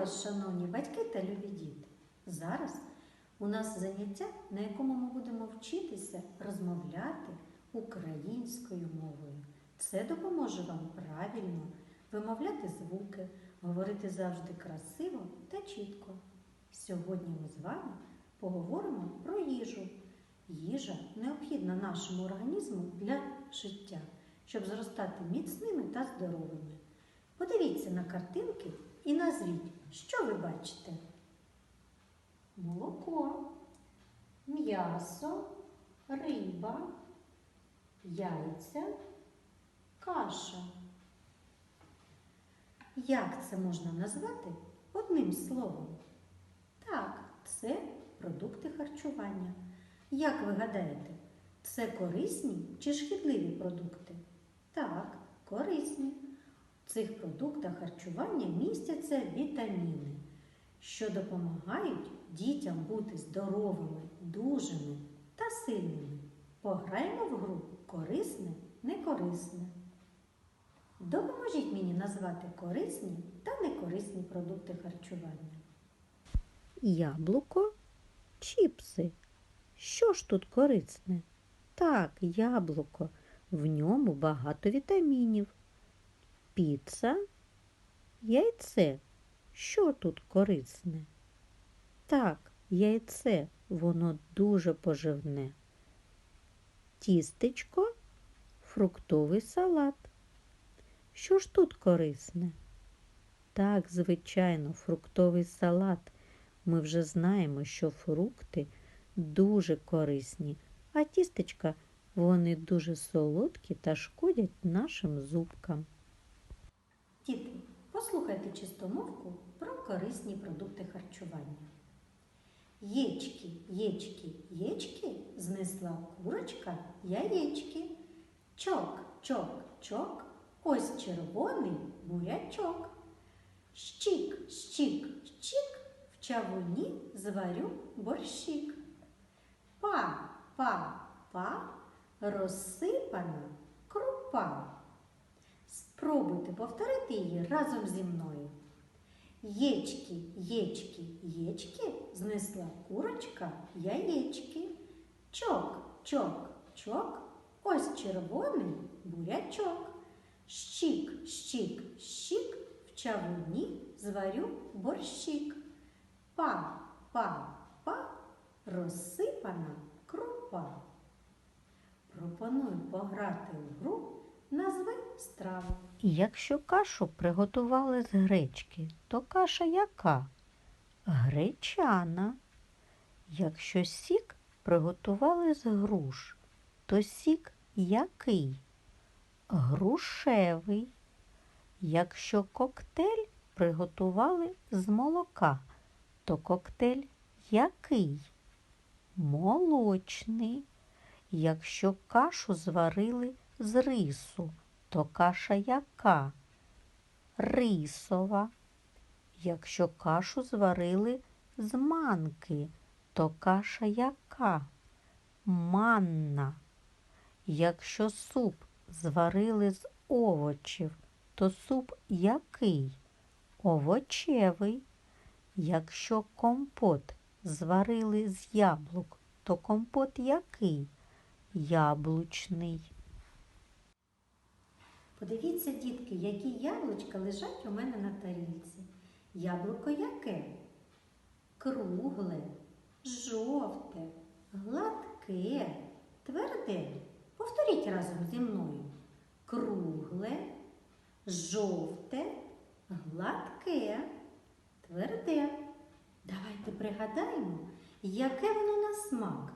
вас, шановні батьки та любі діти! Зараз у нас заняття, на якому ми будемо вчитися розмовляти українською мовою. Це допоможе вам правильно вимовляти звуки, говорити завжди красиво та чітко. Сьогодні ми з вами поговоримо про їжу. Їжа необхідна нашому організму для життя, щоб зростати міцними та здоровими. Подивіться на картинки і назвіть, що ви бачите. Молоко, м'ясо, риба, яйця, каша. Як це можна назвати одним словом? Так, це продукти харчування. Як ви гадаєте, це корисні чи шкідливі продукти? Так, корисні. Цих продуктах харчування містяться вітаміни, що допомагають дітям бути здоровими, дужими та сильними. Пограємо в гру корисне, некорисне. Допоможіть мені назвати корисні та некорисні продукти харчування. Яблуко, чіпси. Що ж тут корисне? Так, яблуко. В ньому багато вітамінів. Піца, яйце. Що тут корисне? Так, яйце, воно дуже поживне. Тістечко, фруктовий салат. Що ж тут корисне? Так, звичайно, фруктовий салат. Ми вже знаємо, що фрукти дуже корисні, а тістечка вони дуже солодкі та шкодять нашим зубкам. Діти, послухайте чистомовку про корисні продукти харчування. Єчки, єчки, єчки, знесла курочка яєчки. Чок, чок, чок, ось червоний бурячок. Щік, щік, щік, в чавуні зварю борщик. Па, па, па, розсипана крупа. Спробуйте повторити її разом зі мною. Єчки, єчки, єчки, знесла курочка яєчки. Чок, чок, чок, ось червоний бурячок. Щік, щік, щік, в чавуні зварю борщик. Па, па, па, розсипана крупа. Пропоную пограти у гру Назви страву. Якщо кашу приготували з гречки, то каша яка? Гречана. Якщо сік приготували з груш, то сік який? Грушевий. Якщо коктейль приготували з молока, то коктейль який? Молочний. Якщо кашу зварили з рису, то каша яка? Рисова. Якщо кашу зварили з манки, то каша яка? Манна. Якщо суп зварили з овочів, то суп який? Овочевий. Якщо компот зварили з яблук, то компот який? Яблучний. Подивіться, дітки, які яблучка лежать у мене на тарілці. Яблуко яке? Кругле, жовте, гладке, тверде. Повторіть разом зі мною. Кругле, жовте, гладке, тверде. Давайте пригадаємо, яке воно на смак.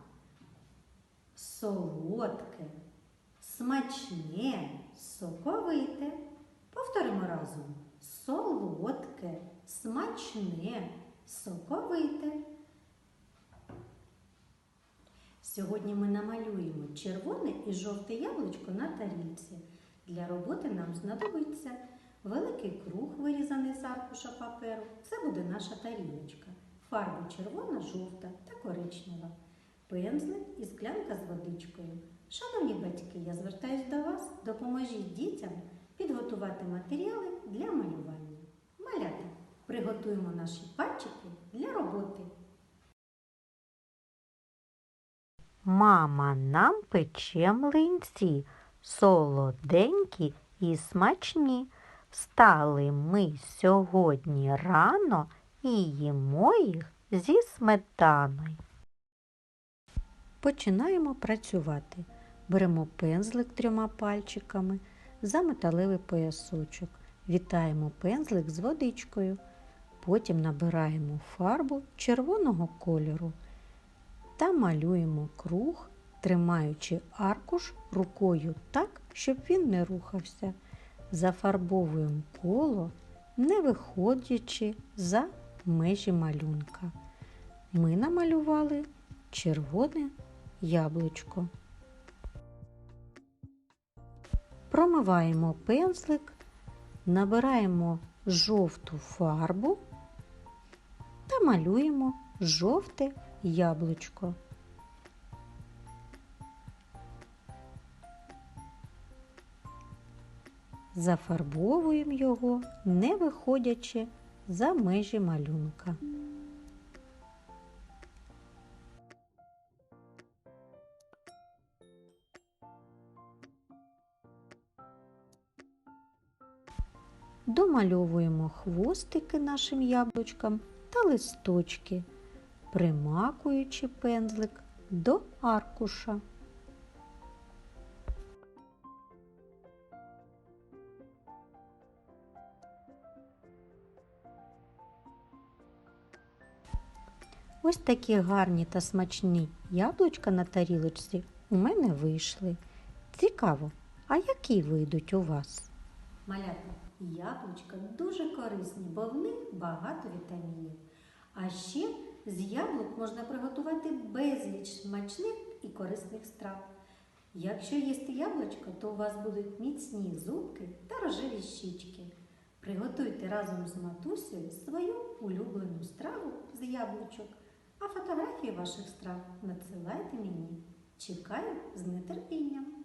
Солодке, смачне, соковите. Повторимо разом. Солодке, смачне, соковите. Сьогодні ми намалюємо червоне і жовте яблучко на тарілці. Для роботи нам знадобиться великий круг, вирізаний з аркуша паперу. Це буде наша тарілочка. Фарби червона, жовта та коричнева. Пензлик і склянка з водичкою. Шановні батьки, я звертаюсь до вас, допоможіть дітям підготувати матеріали для малювання. Малята, Приготуємо наші пальчики для роботи. Мама нам пече млинці, солоденькі і смачні. Встали ми сьогодні рано і їмо їх зі сметаною. Починаємо працювати. Беремо пензлик трьома пальчиками за металевий поясочок. Вітаємо пензлик з водичкою. Потім набираємо фарбу червоного кольору та малюємо круг, тримаючи аркуш рукою так, щоб він не рухався. Зафарбовуємо коло, не виходячи за межі малюнка. Ми намалювали червоне яблучко. Промиваємо пензлик, набираємо жовту фарбу та малюємо жовте яблучко. Зафарбовуємо його, не виходячи за межі малюнка. Домальовуємо хвостики нашим яблучкам та листочки, примакуючи пензлик до аркуша. Ось такі гарні та смачні яблучка на тарілочці у мене вийшли. Цікаво, а які вийдуть у вас? Малята, яблучка дуже корисні, бо в них багато вітамінів. А ще з яблук можна приготувати безліч смачних і корисних страв. Якщо їсти яблучко, то у вас будуть міцні зубки та рожеві щічки. Приготуйте разом з матусею свою улюблену страву з яблучок, а фотографії ваших страв надсилайте мені. Чекаю з нетерпінням.